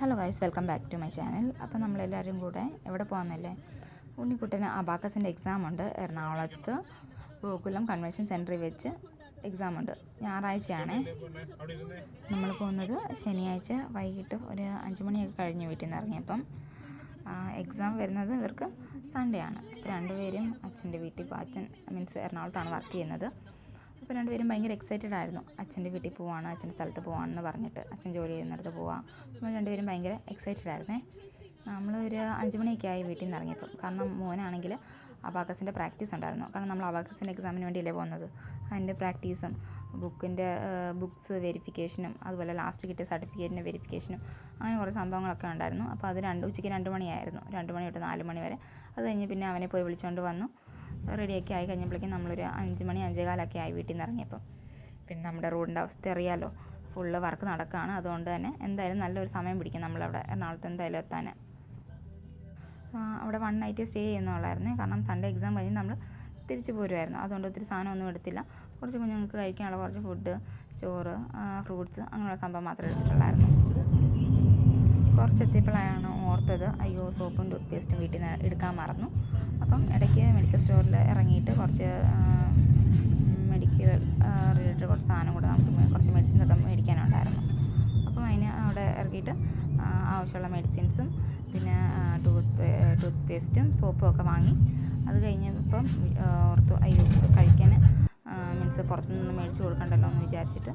Hello guys welcome back to my channel അപ്പോൾ നമ്മളെല്ലാവരും കൂടെ എവിടെ പോകുന്നല്ലേ? ഉണ്ണിക്കുട്ടന് അബാക്കസിന്റെ എക്സാം ഉണ്ട്. എറണാകുളത്ത് ഗോകുലം കൺവെൻഷൻ സെന്ററിൽ വെച്ച് എക്സാം ഉണ്ട്. ഞായറാഴ്ചയാണേ. നമ്മൾ പോകുന്നത് ശനിയാഴ്ച. വൈകിട്ട് ഒരു അഞ്ച് മണിയൊക്കെ കഴിഞ്ഞ് വീട്ടിൽ നിന്ന് ഇറങ്ങിയപ്പം. എക്സാം വരുന്നത് ഇവർക്ക് സൺഡേ ആണ്. രണ്ടുപേരും അച്ഛന്റെ വീട്ടിൽ ഇപ്പോൾ അച്ഛൻ മീൻസ് എറണാകുളത്താണ് വർക്ക് ചെയ്യുന്നത്. അപ്പോൾ രണ്ടുപേരും ഭയങ്കര എക്സൈറ്റഡ് ആയിരുന്നു. അച്ഛന്റെ വീട്ടിൽ പോവാണ് അച്ഛന്റെ സ്ഥലത്ത് പോവാണെന്ന് പറഞ്ഞിട്ട് അച്ഛൻ ജോലി ചെയ്യുന്നിടത്ത് പോവാം. നമ്മൾ രണ്ടുപേരും ഭയങ്കര എക്സൈറ്റഡ് ആയിരുന്നേ. നമ്മൾ ഒരു അഞ്ച് മണിയൊക്കെ ആയി വീട്ടിൽ നിന്ന് ഇറങ്ങിയപ്പം കാരണം മോനാണെങ്കിൽ അബാക്കസിന്റെ പ്രാക്ടീസ് ഉണ്ടായിരുന്നു. കാരണം നമ്മൾ അബാക്കസിന്റെ എക്സാമിന് വേണ്ടിയല്ലേ പോകുന്നത്. അതിന്റെ പ്രാക്ടീസും ബുക്കിന്റെ ബുക്സ് വെരിഫിക്കേഷനും അതുപോലെ ലാസ്റ്റ് കിട്ടിയ സർട്ടിഫിക്കറ്റിന്റെ വെരിഫിക്കേഷനും അങ്ങനെ കുറേ സംഭവങ്ങളൊക്കെ ഉണ്ടായിരുന്നു. അപ്പോൾ അത് രണ്ട് ഉച്ചയ്ക്ക് രണ്ട് മണിയായിരുന്നു. രണ്ട് മണി തൊട്ട് നാല് മണി വരെ. അത് കഴിഞ്ഞ് പിന്നെ അവനെ പോയി വിളിച്ചുകൊണ്ട് വന്നു. റെഡിയൊക്കെ ആയി കഴിഞ്ഞപ്പോഴേക്കും നമ്മളൊരു അഞ്ച് മണി അഞ്ചേകാലൊക്കെ ആയി വീട്ടിൽ നിന്ന് ഇറങ്ങിയപ്പം പിന്നെ നമ്മുടെ റോഡിന്റെ അവസ്ഥ അറിയാമല്ലോ ഫുള്ള് വർക്ക് നടക്കുകയാണ് അതുകൊണ്ട് തന്നെ എന്തായാലും നല്ലൊരു സമയം പിടിക്കും നമ്മളവിടെ എറണാകുളത്ത് എന്തായാലും എത്താൻ. അവിടെ വൺ നൈറ്റ് സ്റ്റേ ചെയ്യുന്നുള്ളായിരുന്നു. കാരണം സൺഡേ എക്സാം കഴിഞ്ഞ് നമ്മൾ തിരിച്ചു പോരുമായിരുന്നു അതുകൊണ്ട് ഒത്തിരി സാധനമൊന്നും എടുത്തില്ല. കുറച്ച് കുഞ്ഞുങ്ങൾക്ക് കഴിക്കാനുള്ള കുറച്ച് ഫുഡ് ചോറ് ഫ്രൂട്ട്സ് അങ്ങനെയുള്ള സംഭവം മാത്രമേ എടുത്തിട്ടുള്ളായിരുന്നു. കുറച്ചെത്തിയപ്പോഴാണ് ഓർത്തത് അയ്യോ സോപ്പും ടൂത്ത് പേസ്റ്റും വീട്ടിൽ നിന്ന് എടുക്കാൻ മറന്നു. അപ്പം ഇടയ്ക്ക് മെഡിക്കൽ സ്റ്റോറിൽ ഇറങ്ങിയിട്ട് കുറച്ച് മെഡിക്കൽ റിലേറ്റഡ് കുറച്ച് സാധനം കൂടെ നമുക്ക് കുറച്ച് അതിന് അവിടെ ഇറങ്ങിയിട്ട് ആവശ്യമുള്ള മെഡിസിൻസും പിന്നെ ടൂത്ത് ടൂത്ത് പേസ്റ്റും സോപ്പും ഒക്കെ വാങ്ങി. അത് കഴിഞ്ഞപ്പം ഓർത്തു അയ്യോ കഴിക്കാൻ മീൻസ് പുറത്തുനിന്ന് മേടിച്ച് കൊടുക്കണ്ടല്ലോ എന്ന് വിചാരിച്ചിട്ട്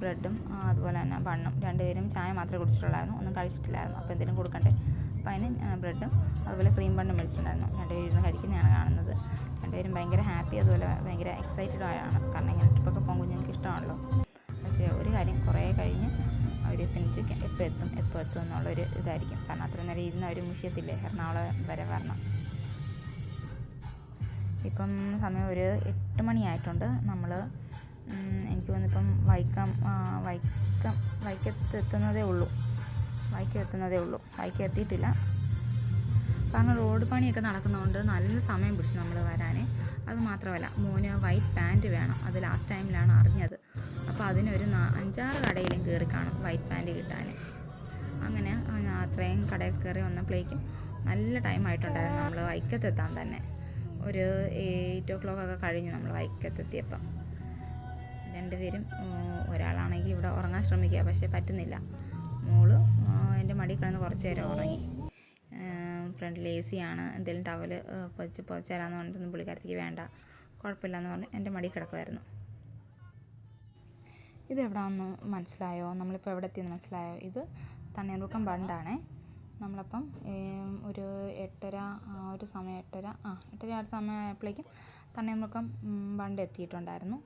ബ്രെഡും അതുപോലെ തന്നെ ബണ്ണും രണ്ടുപേരും ചായ മാത്രമേ കുടിച്ചിട്ടുള്ളായിരുന്നു. ഒന്നും കഴിച്ചിട്ടില്ലായിരുന്നു. അപ്പോൾ എന്തെങ്കിലും കൊടുക്കണ്ടേ? അപ്പോൾ അതിന് ബ്രെഡും അതുപോലെ ക്രീം ബണ്ണും മേടിച്ചിട്ടുണ്ടായിരുന്നു. രണ്ടുപേരും ഇരുന്ന് കഴിക്കുന്നതാണ് കാണുന്നത്. രണ്ടുപേരും ഭയങ്കര ഹാപ്പി അതുപോലെ ഭയങ്കര എക്സൈറ്റഡ് ആണ് കാരണം ഇങ്ങനെ ട്രിപ്പൊക്കെ പോകുമ്പോൾ കുഞ്ഞുങ്ങൾക്ക് ഇഷ്ടമാണല്ലോ. പക്ഷേ ഒരു കാര്യം കുറേ കഴിഞ്ഞ് അവർ പിന്നെ എപ്പോൾ എത്തും എപ്പോൾ എത്തും എന്നുള്ളൊരു ഇതായിരിക്കും. കാരണം അത്ര നേരം ഇരുന്ന് അവർ മുഷിയത്തില്ലേ എറണാകുളം വരെ വരണം. ഇപ്പം സമയം ഒരു എട്ട് മണിയായിട്ടുണ്ട് നമ്മൾ എനിക്ക് വന്നിപ്പം വൈക്കം വൈക്കം വൈക്കത്ത് എത്തുന്നതേ ഉള്ളൂ. വൈക്കം എത്തുന്നതേ ഉള്ളൂ. വൈക്കം എത്തിയിട്ടില്ല. കാരണം റോഡ് പണിയൊക്കെ നടക്കുന്നതുകൊണ്ട് നല്ല സമയം പിടിച്ചു നമ്മൾ വരാൻ അത് മാത്രമല്ല മോന് വൈറ്റ് പാന്റ് വേണം. അത് ലാസ്റ്റ് ടൈമിലാണ് അറിഞ്ഞത്. അപ്പോൾ അതിനൊരു അഞ്ചാറ് കടയിലും കയറി കാണും വൈറ്റ് പാന്റ് കിട്ടാൻ അങ്ങനെ അത്രയും കടയിൽ കയറി വന്നപ്പോഴേക്കും നല്ല ടൈം ആയിട്ടുണ്ടായിരുന്നു നമ്മൾ വൈക്കത്തെത്താൻ തന്നെ. ഒരു എയ്റ്റ് ഓ ക്ലോക്ക് ഒക്കെ കഴിഞ്ഞു നമ്മൾ വൈക്കത്തെത്തിയപ്പം രണ്ടുപേരും ഒരാളാണെങ്കിൽ ഇവിടെ ഉറങ്ങാൻ ശ്രമിക്കുക പക്ഷേ പറ്റുന്നില്ല. മോൾ എന്റെ മടി കിടന്ന് കുറച്ച് നേരം ഉറങ്ങി. ഫ്രണ്ടിൽ എ സി ആണ്. എന്തെങ്കിലും ടവൽ പൊച്ച് തരാമെന്ന് പറഞ്ഞിട്ടൊന്നും പുള്ളിക്കാരത്തേക്ക് വേണ്ട. കുഴപ്പമില്ലെന്ന് പറഞ്ഞ് എന്റെ മടി കിടക്കുമായിരുന്നു ഇത് എവിടെയാണെന്ന് മനസ്സിലായോ? നമ്മളിപ്പോൾ എവിടെ എത്തിയെന്ന് മനസ്സിലായോ? ഇത് തണ്ണീർമുക്കം ബണ്ടാണേ. നമ്മളപ്പം ഒരു എട്ടര ഒരു സമയം എട്ടര ആ എട്ടര ആ സമയമായപ്പോഴേക്കും തണ്ണീർമുക്കം ബണ്ട് എത്തിയിട്ടുണ്ടായിരുന്നു.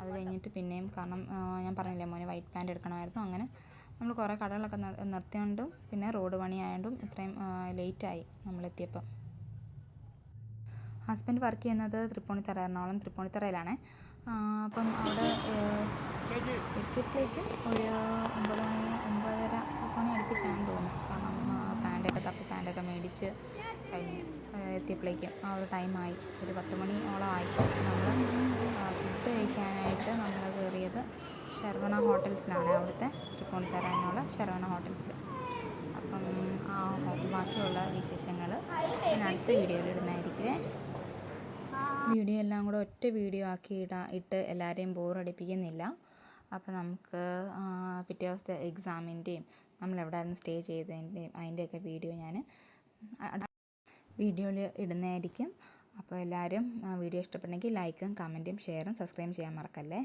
അത് കഴിഞ്ഞിട്ട് പിന്നെയും കാരണം ഞാൻ പറഞ്ഞില്ലേ മോനെ വൈറ്റ് പാന്റ് എടുക്കണമായിരുന്നു. അങ്ങനെ നമ്മൾ കുറേ കടകളൊക്കെ നിർത്തിയോണ്ടും പിന്നെ റോഡ് പണിയായതുകൊണ്ടും ഇത്രയും ലേറ്റായി നമ്മളെത്തിയപ്പം. ഹസ്ബൻഡ് വർക്ക് ചെയ്യുന്നത് തൃപ്പൂണിത്തറ എറണാകുളം തൃപ്പൂണിത്തറയിലാണ് അപ്പം അവിടെ എത്തിയപ്പോഴേക്കും ഒരു ഒമ്പത് മണി ഒമ്പതര പത്ത് മണി അടുപ്പിച്ചാണെന്ന് തോന്നുന്നു. കാരണം പാന്റൊക്കെ തപ്പി പാന്റൊക്കെ മേടിച്ച് കഴിഞ്ഞ് എത്തിയപ്പോഴേക്കും ആ ഒരു ടൈമായി. ഒരു പത്ത് മണിയോളമായി നമ്മൾ ഫുഡ് കഴിക്കാനായിട്ട് നമ്മൾ കയറിയത് ശർവണ ഹോട്ടൽസിലാണ്. അവിടുത്തെ തൃപ്പൂണിത്തറ എന്നുള്ള ശരവണ ഹോട്ടൽസിൽ അപ്പം ആ ബാക്കിയുള്ള വിശേഷങ്ങൾ ഞാൻ അടുത്ത വീഡിയോയിൽ ഇടുന്നതായിരിക്കുമേ വീഡിയോ എല്ലാം കൂടെ ഒറ്റ വീഡിയോ ആക്കി ഇടാ ഇട്ട് എല്ലാവരെയും ബോറടിപ്പിക്കുന്നില്ല. അപ്പോൾ നമുക്ക് പിറ്റേ ദിവസത്തെ എക്സാമിന്റെയും നമ്മൾ എവിടെയായിരുന്നു സ്റ്റേ ചെയ്തതിന്റെയും അതിന്റെയൊക്കെ വീഡിയോ ഞാൻ വീഡിയോയിൽ ഇടുന്നതായിരിക്കും. അപ്പോൾ എല്ലാവരും വീഡിയോ ഇഷ്ടപ്പെട്ടെങ്കിൽ ലൈക്കും കമന്റും ഷെയറും സബ്സ്ക്രൈബ് ചെയ്യാൻ മറക്കല്ലേ?